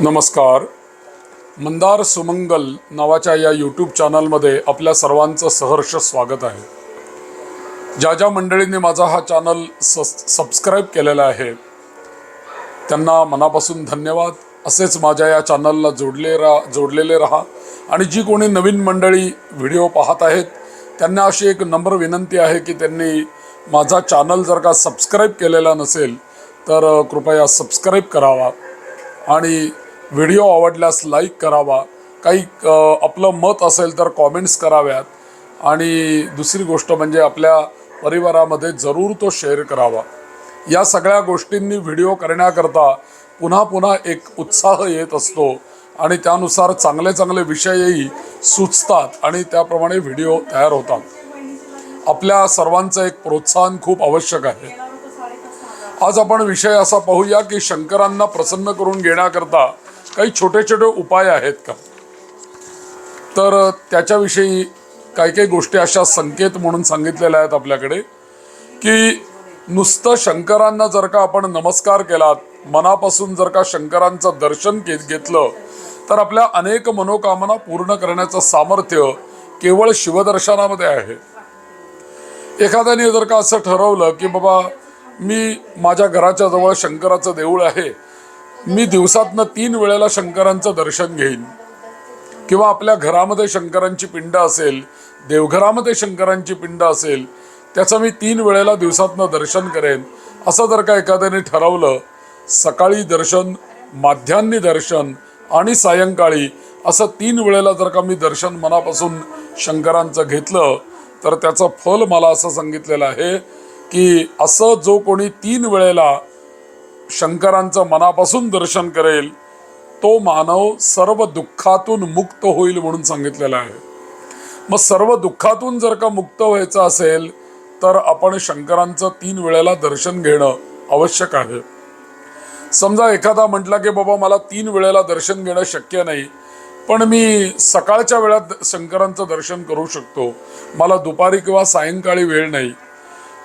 नमस्कार. मंदार सुमंगल नावाच्या या यूट्यूब चॅनलमध्ये आपल्या सर्वांचं सहर्ष स्वागत आहे. ज्या ज्या मंडळींनी माझा हा चॅनल स सबस्क्राईब केलेला आहे त्यांना मनापासून धन्यवाद. असेच माझ्या या चॅनलला जोडले रा जोडलेले राहा. आणि जी कोणी नवीन मंडळी व्हिडिओ पाहत आहेत त्यांना अशी एक नम्र विनंती आहे की त्यांनी माझा चॅनल जर का सबस्क्राईब केलेला नसेल तर कृपया सबस्क्राईब करावा. आणि व्हिडिओ आवडल्यास लाईक करावा. काही आपलं मत असेल तर कॉमेंट्स कराव्यात. आणि दुसरी गोष्ट म्हणजे आपल्या परिवारामध्ये जरूर तो शेअर करावा. या सगळ्या गोष्टींनी व्हिडिओ करण्याकरता पुन्हा पुन्हा एक उत्साह येत असतो. आणि त्यानुसार चांगले चांगले विषयही सुचतात आणि त्याप्रमाणे व्हिडिओ तयार होतात. आपल्या सर्वांचं एक प्रोत्साहन खूप आवश्यक आहे. आज आपण विषय असा पाहूया की शंकरांना प्रसन्न करून घेण्याकरता काही छोटे छोटे उपाय आहेत का? तर त्याच्याविषयी काही काही गोष्टी अशा संकेत म्हणून सांगितलेल्या आहेत आपल्याकडे की नुसतं शंकरांना जर का आपण नमस्कार केलात मनापासून जर का शंकरांचं दर्शन घेत घेतलं तर आपल्या अनेक मनोकामना पूर्ण करण्याचं सामर्थ्य केवळ शिवदर्शनामध्ये आहे. एखाद्याने जर का असं ठरवलं की बाबा मी माझ्या घराच्या जवळ शंकराचं देऊळ आहे मी दिवसातनं तीन वेळेला शंकरांचं दर्शन घेईन. किंवा आपल्या घरामध्ये शंकरांची पिंड असेल देवघरामध्ये शंकरांची पिंड असेल त्याचं मी तीन वेळेला दिवसातनं दर्शन करेन. असं जर का एखाद्याने ठरवलं सकाळी दर्शन माध्यान्ही दर्शन आणि सायंकाळी असं तीन वेळेला जर का मी दर्शन मनापासून शंकरांचं घेतलं तर त्याचं फल मला असं सांगितलेलं आहे की असं जो कोणी तीन वेळेला शंकरांचं मनापासून दर्शन करेल तो मानव सर्व दुःखातून मुक्त होईल म्हणून सांगितलेलं आहे. मग सर्व दुःखातून जर का मुक्त व्हायचं असेल तर आपण शंकरांचं तीन वेळेला दर्शन घेणं आवश्यक आहे. समजा एखादा म्हटला की बाबा मला तीन वेळेला दर्शन घेणं शक्य नाही पण मी सकाळच्या वेळात शंकरांचं दर्शन करू शकतो. मला दुपारी किंवा सायंकाळी वेळ नाही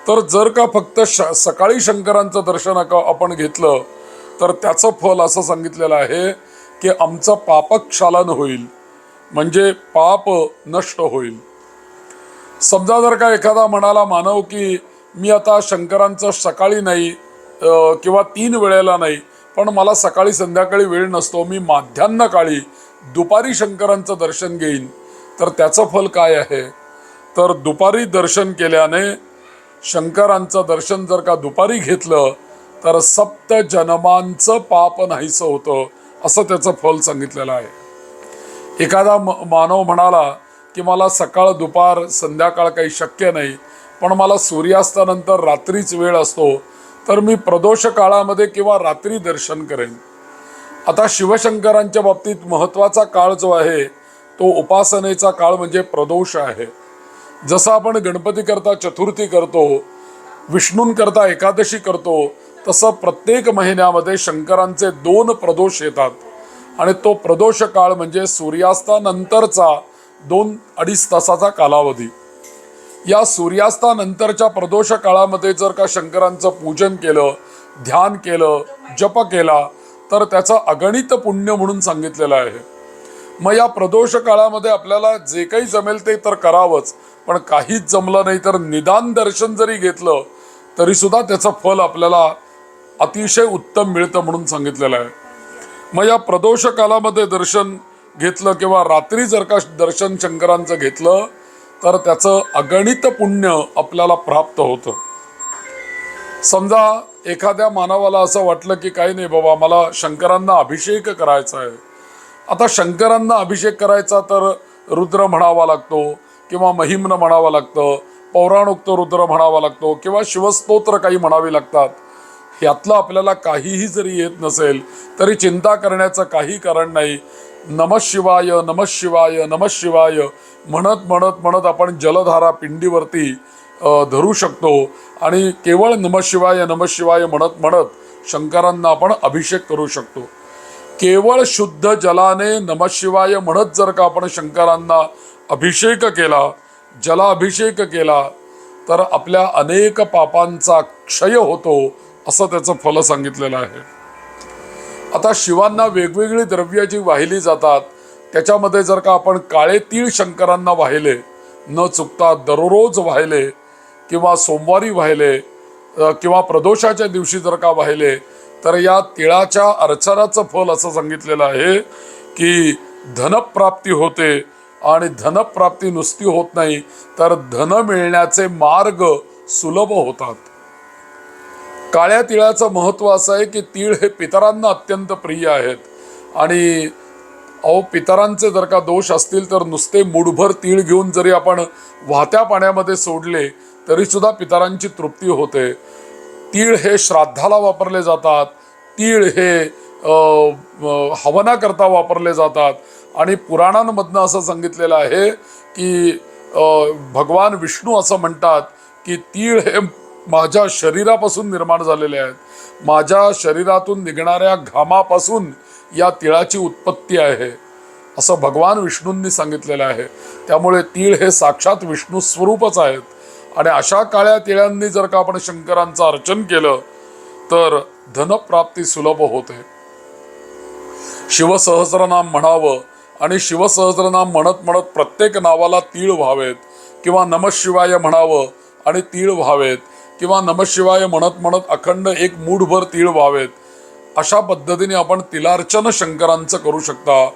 तर जर का फक्त श सकाळी शंकरांचं दर्शन आपण घेतलं तर त्याचं फल असं सांगितलेलं आहे की आमचं पापक्षालन होईल. म्हणजे पाप नष्ट होईल. समजा जर का एखादा म्हणाला मानव की मी आता शंकरांचं सकाळी नाही किंवा तीन वेळेला नाही पण मला सकाळी संध्याकाळी वेळ नसतो मी माध्यान्ह काळी दुपारी शंकरांचं दर्शन घेईन तर त्याचं फल काय आहे? तर दुपारी दर्शन केल्याने शंकरांचं दर्शन जर का दुपारी घेतलं तर सप्त जन्मांचं पाप नाहीसं होतं असं त्याचं फल सांगितलेलं आहे. एखादा म मानव म्हणाला की मला सकाळ दुपार संध्याकाळ काही शक्य नाही पण मला सूर्यास्तानंतर रात्रीच वेळ असतो तर मी प्रदोष काळामध्ये किंवा रात्री दर्शन करेन. आता शिवशंकरांच्या बाबतीत महत्त्वाचा काळ जो आहे तो उपासनेचा काळ म्हणजे प्रदोष आहे. जसं आपण गणपती करता चतुर्थी करतो विष्णूंकरता एकादशी करतो तसं प्रत्येक महिन्यामध्ये शंकरांचे दोन प्रदोष येतात. आणि तो प्रदोष काळ म्हणजे सूर्यास्तानंतरचा दोन अडीच तासाचा कालावधी. या सूर्यास्तानंतरच्या प्रदोष काळामध्ये जर का शंकरांचं पूजन केलं ध्यान केलं जप केला तर त्याचं अगणित पुण्य म्हणून सांगितलेलं आहे. मग या प्रदोष काळामध्ये आपल्याला जे काही जमेल ते तर करावंच. पण काहीच जमलं नाही तर निदान दर्शन जरी घेतलं तरी सुद्धा त्याचं फल आपल्याला अतिशय उत्तम मिळतं म्हणून सांगितलेलं आहे. मग या प्रदोष कालामध्ये दर्शन घेतलं किंवा रात्री जर का दर्शन शंकरांचं घेतलं तर त्याचं अगणित पुण्य आपल्याला प्राप्त होतं. समजा एखाद्या मानवाला असं वाटलं की काही नाही बाबा मला शंकरांना अभिषेक करायचा आहे. आता शंकरांना अभिषेक करायचा तर रुद्र म्हणावा लागतो किंवा महिम्न म्हणावं लागतं पौराणोक्त रुद्र म्हणावा लागतो किंवा शिवस्तोत्र काही म्हणावी लागतात. यातलं आपल्याला काहीही जरी येत नसेल तरी चिंता करण्याचं काही कारण नाही. नम शिवाय नम शिवाय नम शिवाय म्हणत म्हणत म्हणत आपण जलधारा पिंडीवरती धरू शकतो. आणि केवळ नम शिवाय नम शिवाय म्हणत म्हणत शंकरांना आपण अभिषेक करू शकतो. केवळ शुद्ध जलाने नमशिवाय म्हणत जर का आपण शंकरांना अभिषेक केला जलाभिषेक केला तर आपल्या अनेक पापांचा क्षय होतो असं त्याचं फल सांगितलेलं आहे. आता शिवांना वेगवेगळी द्रव्य जी वाहिली जातात त्याच्यामध्ये जर का आपण काळे तीळ शंकरांना वाहिले न चुकता दररोज वाहिले किंवा सोमवारी वाहिले किंवा प्रदोषाच्या दिवशी जर का वाहिले तर या तिळाच्या अर्चनाचं फल असं सांगितलेलं आहे की धनप्राप्ती होते आणि धनप्राप्ती नुसती होत नाही तर धन मिळण्याचे मार्ग सुलभ होतात. काळ्या तिळाचं महत्त्व असं आहे की तीळ हे पितरांना अत्यंत प्रिय आहेत. आणि अहो पितरांचे जर का दोष असतील तर नुसते मूडभर तीळ घेऊन जरी आपण वाहत्या पाण्यामध्ये सोडले तरी सुद्धा पितरांची तृप्ती होते. तीळ हे श्राद्धाला वापरले जातात. तीळ हे हवनाकरता वापरले जातात. आणि पुराणांमधनं असं सांगितलेलं आहे की भगवान विष्णू असं म्हणतात की तीळ हे माझ्या शरीरापासून निर्माण झालेले आहेत. माझ्या शरीरातून निघणाऱ्या घामापासून या तिळाची उत्पत्ती आहे. असं भगवान विष्णूंनी सांगितलेलं आहे. त्यामुळे तीळ हे साक्षात विष्णू स्वरूपच आहेत. आणि अशा काळ्या तिळ्यांनी जर का आपण शंकरांचं अर्चन केलं तर धनप्राप्ती सुलभ होते. शिवसहस्रनाम म्हणावं आणि शिवसहस्रनाम म्हणत म्हणत प्रत्येक नावाला तीळ व्हावेत किंवा नमशिवाय म्हणावं आणि तीळ व्हावेत किंवा नमशिवाय म्हणत म्हणत अखंड एक मूठभर तीळ व्हावेत अशा पद्धतीने आपण तिलार्चन शंकरांचं करू शकता.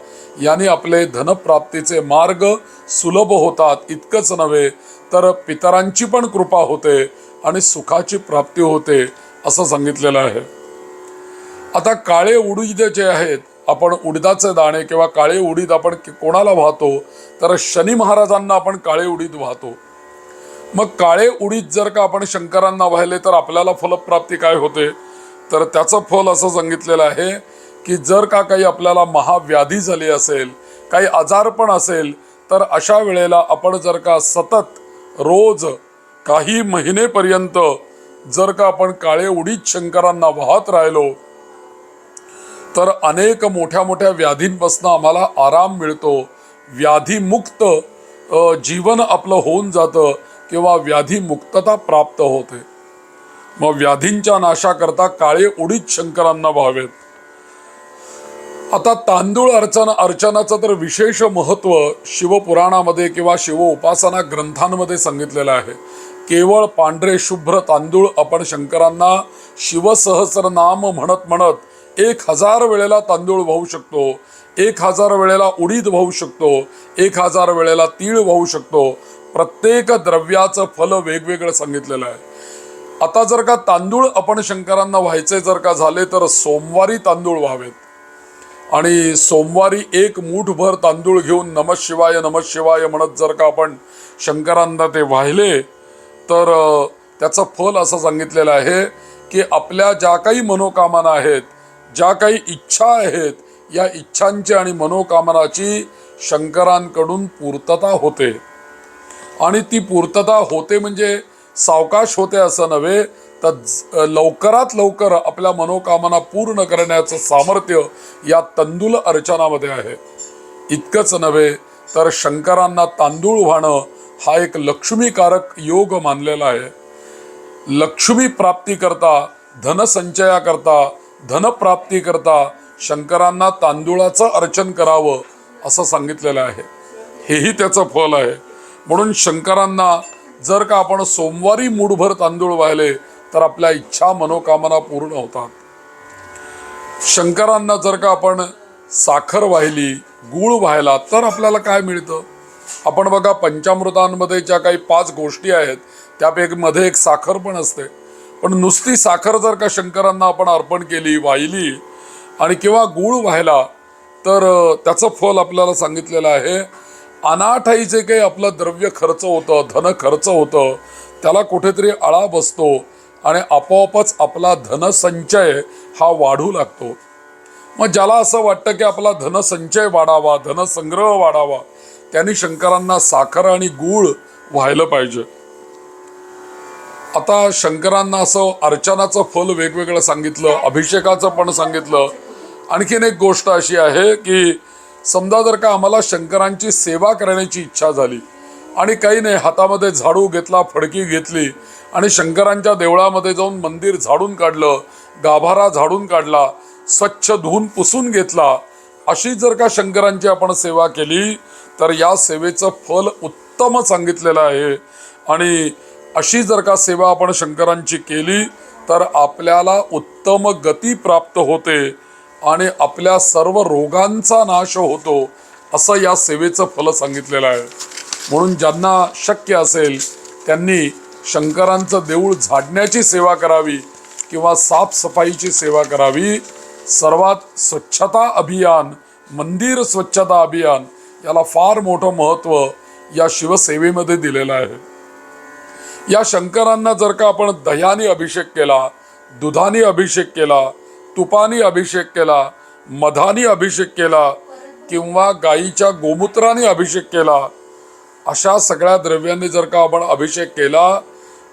याने आपले धनप्राप्तीचे मार्ग सुलभ होतात इतकंच नव्हे तर पितरांची पण कृपा होते आणि सुखाची प्राप्ती होते असं सांगितलेलं आहे. आता काळे उडीद जे आहेत आपण उडीदाचे दाणे किंवा काळे उडीद आपण कोणाला वाहतो तर शनी महाराजांना आपण काळे उडीद वाहतो. मग काळे उडीद जर का आपण शंकरांना वाहिले तर आपल्याला फलप्राप्ती काय होते? तर त्याचं फल असं सांगितलेलं आहे की जर का काही आपल्याला महाव्याधी झाली असेल काही आजारपण असेल तर अशा वेळेला आपण जर का सतत रोज काही महिनेपर्यंत जर का आपण काळे उडीद शंकरांना वाहत राहिलो तर अनेक मोठ्या मोठ्या व्याधींपासून आम्हाला आराम मिळतो. व्याधीमुक्त जीवन आपलं होऊन जातं किंवा व्याधीमुक्तता प्राप्त होते. मग व्याधींच्या नाशाकरता काळे उडीद शंकरांना व्हावेत. आता तांदूळ अर्चना अर्चनाचं तर विशेष महत्त्व शिवपुराणामध्ये किंवा शिव उपासना ग्रंथांमध्ये सांगितलेलं आहे. केवळ पांढरे शुभ्र तांदूळ आपण शंकरांना शिवसहस्रनाम म्हणत म्हणत एक हजार वेळेला तांदूळ वाहू शकतो एक हजार वेळेला उडीद वाहू शकतो एक हजार वेळेला तीळ वाहू शकतो. प्रत्येक द्रव्याचं फल वेगवेगळं सांगितलेलं आहे. आता जर का तांदूळ आपण शंकरांना व्हायचे जर का झाले तर सोमवारी तांदूळ व्हावेत. आणि सोमवारी एक मूठभर तांदूळ घेऊन नमशिवाय शिवाय शिवाय म्हणत जर का आपण शंकरांना ते वाहिले तर त्याचं फल असं सांगितलेलं आहे की आपल्या ज्या काही मनोकामना आहेत ज्या काही इच्छा आहेत या इच्छांची आणि मनोकामनाची शंकरांकडून पूर्तता होते. आणि ती पूर्तता होते म्हणजे सावकाश होते असं नव्हे तर लवकरात लवकर आपल्या मनोकामना पूर्ण करण्याचं सामर्थ्य या तंदूल अर्चनामध्ये आहे. इतकंच नव्हे तर शंकरांना तांदूळ वाहणं हा एक लक्ष्मीकारक योग मानलेला आहे. लक्ष्मी प्राप्ती करता धनप्राप्तीकरता धनप्राप्ती करता शंकरांना तांदूळाचं अर्चन करावं असं सांगितलेलं आहे. हेही त्याचं फल आहे. म्हणून शंकरांना जर का आपण सोमवारी मूठभर तांदूळ वाहिले तर आपल्या इच्छा मनोकामना पूर्ण होतात. शंकरांना जर का आपण साखर वाहिली गूळ व्हायला तर आपल्याला काय मिळतं? आपण बघा पंचामृतांमध्ये ज्या काही पाच गोष्टी आहेत त्यापैकी मध्ये एक साखर पण असते. पण नुसती साखर जर का शंकरांना आपण अर्पण केली वाहिली आणि किंवा गूळ व्हायला तर त्याचं फल आपल्याला सांगितलेलं आहे. अनाठाई जे काही आपलं द्रव्य खर्च होतं धन खर्च होतं त्याला कुठेतरी आळा बसतो. आणि आपोआपच आपला धनसंचय हा वाढू लागतो. मग ज्याला असं वाटतं की आपला धनसंचय वाढावा धनसंग्रह वाढावा त्यांनी शंकरांना साखर आणि गूळ व्हायला पाहिजे. आता शंकरांना असं अर्चनाचं फल वेगवेगळं सांगितलं अभिषेकाचं पण सांगितलं. आणखीन एक गोष्ट अशी आहे की समजा जर का आम्हाला शंकरांची सेवा करण्याची इच्छा झाली आणि काही नाही हातामध्ये झाडू घेतला फडकी घेतली आणि शंकरांच्या देवळामध्ये जाऊन मंदिर झाडून काढलं गाभारा झाडून काढला स्वच्छ धुवून पुसून घेतला अशी जर का शंकरांची आपण सेवा केली तर या सेवेचं फल उत्तम सांगितलेलं आहे. आणि अशी जर का सेवा आपण शंकरांची केली तर आपल्याला उत्तम गती प्राप्त होते आणि आपल्या सर्व रोगांचा नाश होतो असं या सेवेचं फल सांगितलेलं आहे. म्हणून ज्यांना शक्य असेल त्यांनी शंकरांचं देऊळ झाडण्याची सेवा करावी किंवा साफसफाईची सेवा करावी. सर्वात स्वच्छता अभियान मंदिर स्वच्छता अभियान याला फार मोठं महत्त्व या शिवसेवेमध्ये दिलेलं आहे. या शंकरांना जर का आपण दह्याने अभिषेक केला दुधाने अभिषेक केला तुपाने अभिषेक केला मधाने अभिषेक केला किंवा गाईच्या गोमूत्राने अभिषेक केला अशा सगळ्या द्रव्यांनी जर का आपण अभिषेक केला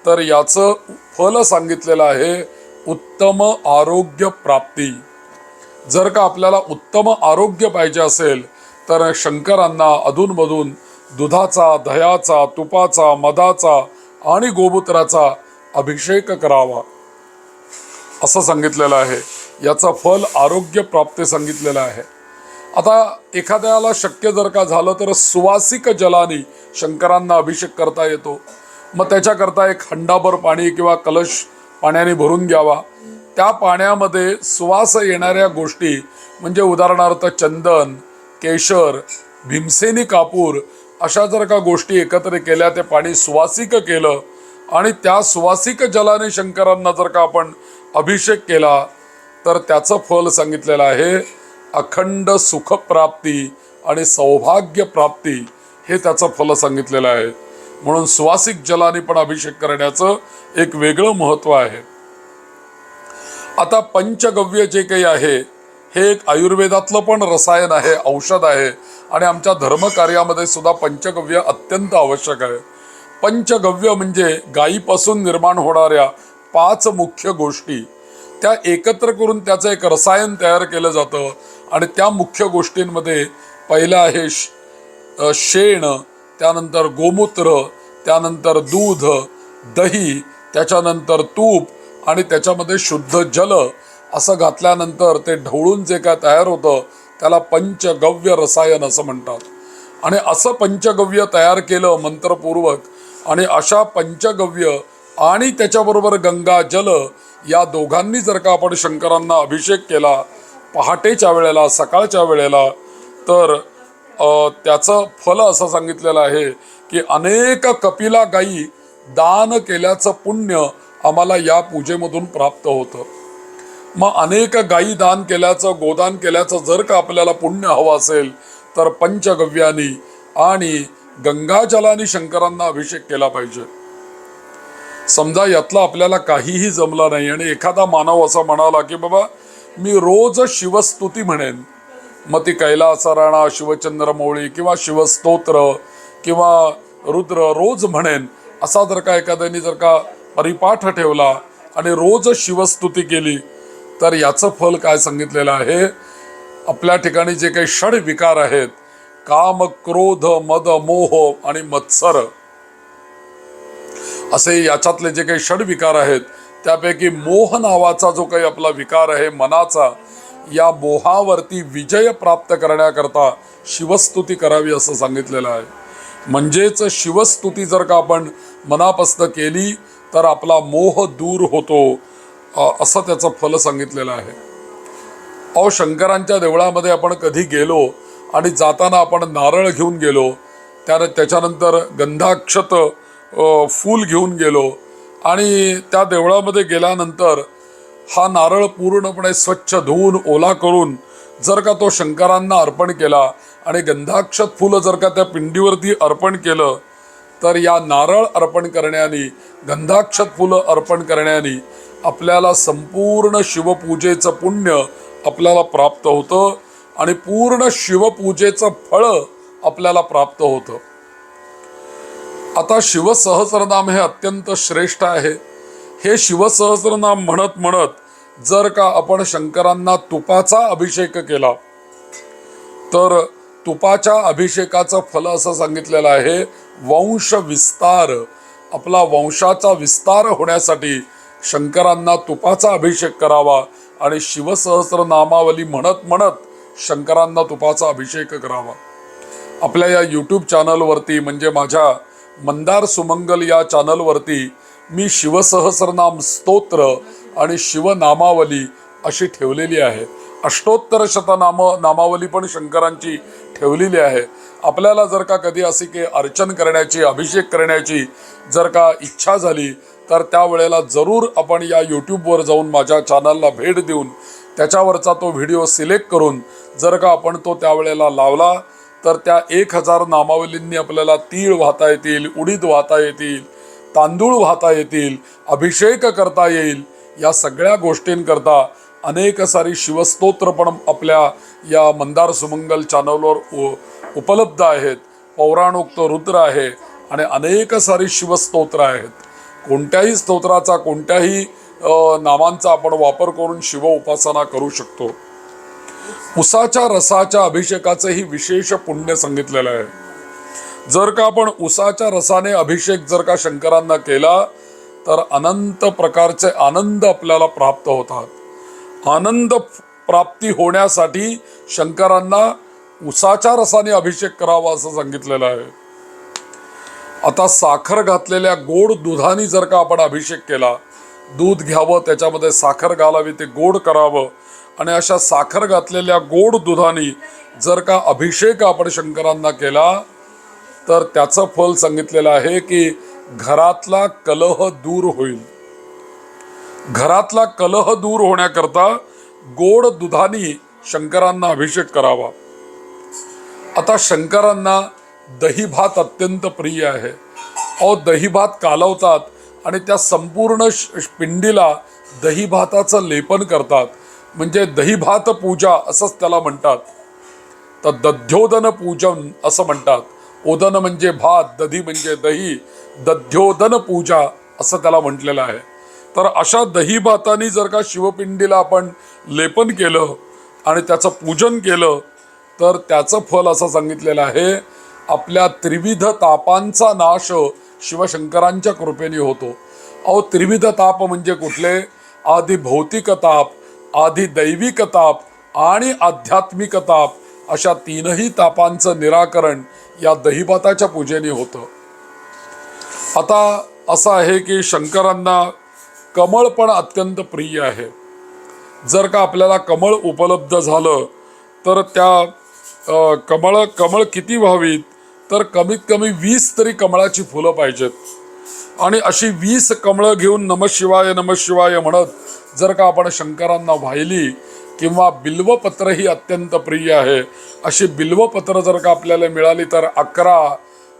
तर याचं फल सांगितलेलं आहे उत्तम आरोग्य प्राप्ती. जर का आपल्याला उत्तम आरोग्य पाहिजे असेल तर शंकरांना अधूनमधून दुधाचा दह्याचा तुपाचा मधाचा आणि गोमूत्राचा अभिषेक करावा. असं सांगितलेलं आहे. याचं फल आरोग्य प्राप्ती सांगितलेलं आहे. आता एखाद्याला शक्य जर का झालं तर सुवासिक जलानी शंकरांना अभिषेक करता येतो. मग त्याच्याकरता एक हंडाभर पाणी किंवा कलश पाण्याने भरून घ्यावा. त्या पाण्यामध्ये सुवास येणाऱ्या गोष्टी म्हणजे उदाहरणार्थ चंदन केशर भीमसेनी कापूर अशा जर का गोष्टी एकत्र केल्या ते पाणी सुवासिक केलं आणि त्या सुवासिक जलाने शंकरांना जर का आपण अभिषेक केला तर त्याचं फल सांगितलेलं आहे अखंड सुखप्राप्ती आणि सौभाग्य प्राप्ती हे त्याचं फल सांगितलेलं आहे. म्हणून सुवासिक जलाने पण अभिषेक करण्याचं एक वेगळं महत्त्व आहे. आता पंचगव्य जे काही आहे हे एक आयुर्वेदातलं पण रसायन आहे औषध आहे आणि आमच्या धर्मकार्यामध्ये सुद्धा पंचगव्य अत्यंत आवश्यक आहे. पंचगव्य म्हणजे गायीपासून निर्माण होणाऱ्या पाच मुख्य गोष्टी. त्या एकत्र करून त्याचं एक रसायन तयार केलं जातं आणि त्या मुख्य गोष्टींमध्ये पहिलं आहे शेण त्यानंतर गोमूत्र त्यानंतर दूध दही त्याच्यानंतर तूप आणि त्याच्यामध्ये शुद्ध जल असं घातल्यानंतर ते ढवळून जे काय तयार होतं त्याला पंचगव्य रसायन असं म्हणतात. आणि असं पंचगव्य तयार केलं मंत्रपूर्वक आणि अशा पंचगव्य आणि त्याच्याबरोबर गंगा जल या दोघांनी जर का आपण शंकरांना अभिषेक केला पहाटेच्या वेळेला सकाळच्या वेळेला तर त्याचं फल असं सांगितलेलं आहे की अनेक कपिला गायी दान केल्याचं पुण्य आम्हाला या पूजेमधून प्राप्त होतं. मग अनेक गायी दान केल्याचं गोदान केल्याचं जर का आपल्याला पुण्य हवं असेल तर पंचगव्यानी आणि गंगाजलानी शंकरांना अभिषेक केला पाहिजे. समजा यातलं आपल्याला काहीही जमलं नाही आणि एखादा मानव असा म्हणाला की बाबा मी रोज शिवस्तुती म्हणेन मग ती कैलास राणा शिवचंद्र मोळी किंवा शिवस्तोत्र किंवा रुद्र रोज म्हणेन असा जर का एखाद्याने जर का परिपाठ ठेवला आणि रोज शिवस्तुती केली तर याचं फल काय सांगितलेलं आहे? आपल्या ठिकाणी जे काही षड विकार आहेत काम क्रोध मद मोह आणि मत्सर असे याच्यातले जे काही षड विकार आहेत त्यापैकी मोह नावाचा जो काही आपला विकार आहे मनाचा या मोहावरती विजय प्राप्त करण्याकरता शिवस्तुती करावी असं सांगितलेलं आहे. म्हणजेच शिवस्तुती जर का आपण मनापासनं केली तर आपला मोह दूर होतो असं त्याचं फल सांगितलेलं आहे. अहो शंकरांच्या देवळामध्ये आपण कधी गेलो आणि जाताना आपण नारळ घेऊन गेलो त्या त्याच्यानंतर गंधाक्षत फूल घेऊन गेलो आणि त्या देवळामध्ये गेल्यानंतर हा नारळ पूर्णपणे स्वच्छ धुवून ओला करून जर का तो शंकरांना अर्पण केला आणि गंधाक्षत फुलं जर का त्या पिंडीवरती अर्पण केलं तर या नारळ अर्पण करण्याने गंधाक्षत फुलं अर्पण करण्याने आपल्याला संपूर्ण शिवपूजेचं पुण्य आपल्याला प्राप्त होतं आणि पूर्ण शिवपूजेचं फळ आपल्याला प्राप्त होतं. आता शिवसहस्रनाम हे अत्यंत श्रेष्ठ आहे. हे शिवसहस्रनाम म्हणत म्हणत जर का आपण शंकरांना तुपाचा अभिषेक केला तर तुपाच्या अभिषेकाचं फल असं सांगितलेलं आहे वंश विस्तार. आपला वंशाचा विस्तार होण्यासाठी शंकरांना तुपाचा अभिषेक करावा आणि शिवसहस्रनामावली म्हणत म्हणत शंकरांना तुपाचा अभिषेक करावा. आपल्या या यूट्यूब चॅनलवरती म्हणजे माझ्या मंदार सुमंगल या चॅनलवरती मी शिवसहस्रनाम स्तोत्र आणि शिवनामावली अशी ठेवलेली आहे. अष्टोत्तर शतनाम नामावली पण शंकरांची ठेवलेली आहे. आपल्याला जर का कधी असे की अर्चन करण्याची अभिषेक करण्याची जर का इच्छा झाली तर त्यावेळेला जरूर आपण या यूट्यूबवर जाऊन माझ्या चॅनलला भेट देऊन त्याच्यावरचा तो व्हिडिओ सिलेक्ट करून जर का आपण तो त्यावेळेला लावला तर त्या एक हजार नामावलींनी आपल्याला तीळ वाहता येतील उडीद वाहता येतील तांदूळ वाहता येतील अभिषेक करता येईल या सगळ्या गोष्टींकरता अनेक सारी शिवस्तोत्र पण आपल्या या मंदार सुमंगल चॅनलवर उ उपलब्ध आहेत. पौराणोक्त रुद्र आहे आणि अनेक सारी शिवस्तोत्र आहेत. कोणत्याही स्तोत्राचा कोणत्याही नामांचा आपण वापर करून शिव उपासना करू शकतो. उसाच्या रसाच्या अभिषेकाचंही विशेष पुण्य सांगितलेलं आहे. जर का आपण उसाच्या रसाने अभिषेक जर का शंकरांना केला तर अनंत प्रकारचे आनंद आपल्याला प्राप्त होतात. आनंद प्राप्ती होण्यासाठी शंकरांना उसाच्या रसाने अभिषेक करावा असं सांगितलेलं आहे. आता साखर घातलेल्या गोड दुधाने जर का आपण अभिषेक केला दूध घ्यावं त्याच्यामध्ये साखर घालावी ते गोड करावं आणि अशा साखर घातलेल्या गोड दुधाने जर का अभिषेक आपण शंकरांना केला तर त्याचं फल सांगितलेलं आहे की घरातला कलह दूर होईल. घरातला कलह दूर होण्याकरता गोड दुधानी शंकरांना अभिषेक करावा. आता शंकरांना दही भात अत्यंत प्रिय आहे. अहो दही भात कालवतात आणि त्या संपूर्ण श- पिंडीला दही भाताचं लेपन करतात. म्हणजे दही भात पूजा असंच त्याला म्हणतात. तर दध्योदन पूजन असं म्हणतात. ओदन म्हणजे भात दधी म्हणजे दही दध्योदन पूजा असं त्याला म्हटलेलं आहे. तर अशा दही भाताने जर का शिवपिंडीला आपण लेपन केलं आणि त्याचं पूजन केलं तर त्याचं फल असं सांगितलेलं आहे आपल्या त्रिविध तापांचा नाश शिवशंकरांच्या कृपेने होतो. अहो त्रिविध ताप म्हणजे कुठले? आधी भौतिक ताप आधी दैविक ताप आणि आध्यात्मिक ताप अशा तीनही तापांचं निराकरण या दहीभाताच्या पूजेने होतं. आता असं आहे की शंकरांना कमळ पण अत्यंत प्रिय आहे. जर का आपल्याला कमळ उपलब्ध झालं तर त्या कमळ कमळ किती व्हावीत? तर कमीत कमी वीस तरी कमळाची फुलं पाहिजेत. आणि अशी वीस कमळं घेऊन नमशिवाय नमशिवाय म्हणत जर का आपण शंकरांना वाहिली किंवा बिल्वपत्र ही अत्यंत प्रिय आहे. अशी बिल्वपत्र जर का आपल्याला मिळाली तर अकरा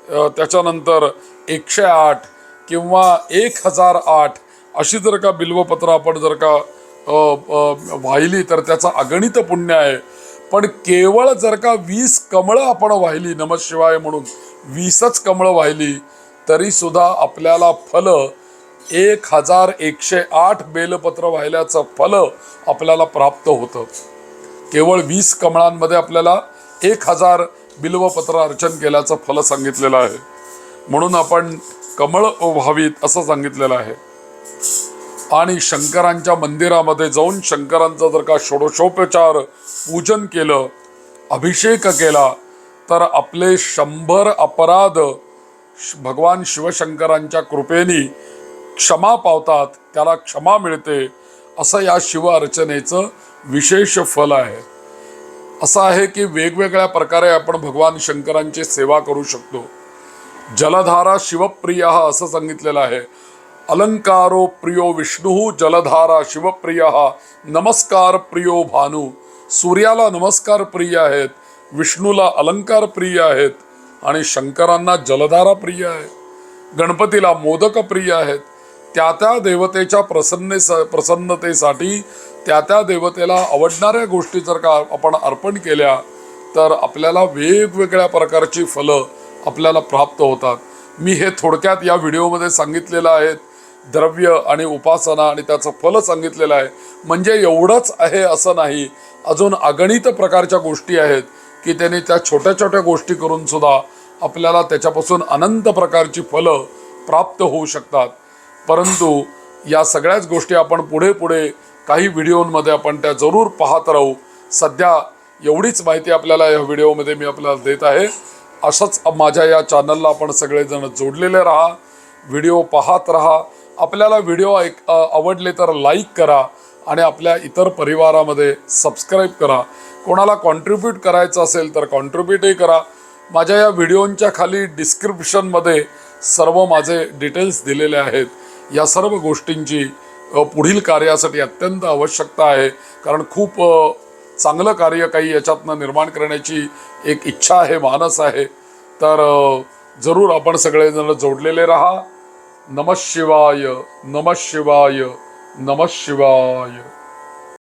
त्याच्यानंतर एकशे आठ किंवा एक हजार आठ अशी जर का बिल्वपत्र आपण जर का वाहिली तर त्याचा अगणित पुण्य आहे. पण केवळ जर का वीस कमळं आपण वाहिली नमशिवाय म्हणून वीसच कमळं वाहिली तरी सुद्धा आपल्याला फलं एक हजार एकशे आठ बेलपत्र वाहिल्याचं फल आपल्याला प्राप्त होतं. केवळ वीस कमळांमध्ये आपल्याला एक हजार बिल्वपत्र अर्चन केल्याचं फल सांगितलेलं आहे. म्हणून आपण कमळ व्हावीत असं सांगितलेलं आहे. आणि शंकरांच्या मंदिरामध्ये जाऊन शंकरांचा जर का षोडशोपचार पूजन केलं अभिषेक केला तर आपले शंभर अपराध श- भगवान शिवशंकरांच्या कृपेने क्षमा पावतात त्याला क्षमा मिळते असं या शिव अर्चनेचं विशेष फल आहे. असं आहे की वेगवेगळ्या प्रकारे आपण भगवान शंकरांची सेवा करू शकतो. जलधारा शिवप्रिय असं सांगितलेलं आहे. अलंकारो प्रियो विष्णू जलधारा शिवप्रिय. नमस्कार प्रियो भानू. सूर्याला नमस्कार प्रिय आहेत विष्णूला अलंकार प्रिय आहेत आणि शंकरांना जलधारा प्रिय आहे. गणपतीला मोदक प्रिय आहेत. त्या त्या देवतेच्या प्रसन्ने प्रसन्नतेसाठी त्या त्या देवतेला आवडणाऱ्या गोष्टी जर का आपण अर्पण केल्या तर आपल्याला वेगवेगळ्या प्रकारची फलं आपल्याला प्राप्त होतात. मी हे थोडक्यात या व्हिडिओमध्ये सांगितलेलं आहे. द्रव्य आणि उपासना आणि त्याचं फल सांगितलेलं आहे. म्हणजे एवढंच आहे असं नाही. अजून अगणित प्रकारच्या गोष्टी आहेत की त्यांनी त्या छोट्या छोट्या गोष्टी करून सुद्धा आपल्याला त्याच्यापासून अनंत प्रकारची फलं प्राप्त होऊ शकतात. परंतु या सगळ्याच गोष्टी आपण पुढे पुढे काही व्हिडिओमध्ये आपण त्या जरूर पाहत राहू. सध्या एवढीच माहिती आपल्याला या व्हिडिओमध्ये मी आपल्याला देत आहे. असंच माझ्या या चॅनलला आपण सगळेजण जोडलेले राहा. व्हिडिओ पाहत राहा. आपल्याला व्हिडिओ ऐक आवडले तर लाईक करा आणि आपल्या इतर परिवारामध्ये सबस्क्राईब करा. कोणाला कॉन्ट्रीब्यूट करायचं असेल तर कॉन्ट्रीब्यूटही करा. माझ्या या व्हिडिओंच्या खाली डिस्क्रिप्शनमध्ये सर्व माझे डिटेल्स दिलेले आहेत. या सर्व गोष्टींची पुढील कार्यासाठी अत्यंत आवश्यकता आहे. कारण खूप चांगलं कार्य काही याच्यातनं निर्माण करण्याची एक इच्छा आहे मानस आहे. तर जरूर आपण सगळेजण जोडलेले राहा. नमः शिवाय नमः शिवाय नमः शिवाय.